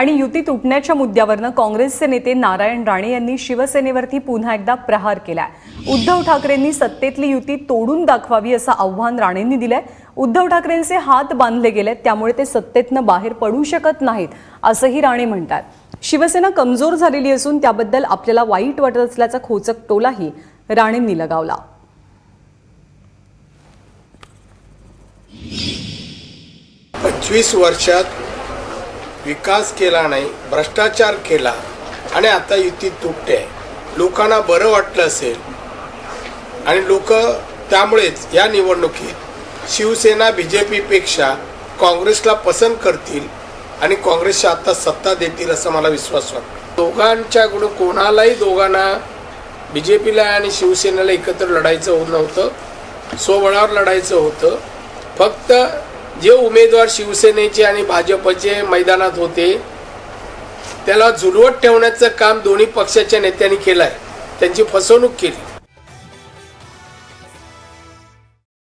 आणि युती तुटण्याच्या मुद्द्यावरनं काँग्रेसचे नेते नारायण राणे यांनी शिवसेनेवरती पुन्हा एकदा प्रहार केलाय. उद्धव ठाकरेंनी सत्तेतली युती तोडून दाखवावी असं आव्हान राणेंनी दिलंय. उद्धव ठाकरेंचे हात बांधले गेलेत त्यामुळे ते सत्तेतनं बाहेर पडू शकत नाहीत असंही राणे म्हणतात. शिवसेना कमजोर झालेली असून त्याबद्दल आपल्याला वाईट वाटत असल्याचा खोचक टोलाही राणेंनी लगावला. पंचवीस वर्षात विकास केला नाही भ्रष्टाचार केला आणि आता युती तुटते. लोकांना बरं वाटलं असेल. आणि लोक त्यामुळेच या निवडणुकीत शिवसेना बी जे पीपेक्षा काँग्रेसला पसंत करतील आणि काँग्रेसच्या आता सत्ता देतील असं मला विश्वास वाटतो. दोघांच्याकडून कोणालाही दोघांना बी जे पीला आणि शिवसेनेला एकत्र लढायचं होत नव्हतं. स्वबळावर लढायचं होतं. फक्त जे उमेदवार शिवसेनेचे आणि भाजपचे मैदानात होते त्याला झुलवत ठेवण्याचं काम दोन्ही पक्षाच्या नेत्यांनी केलं आहे त्यांची फसवणूक केली.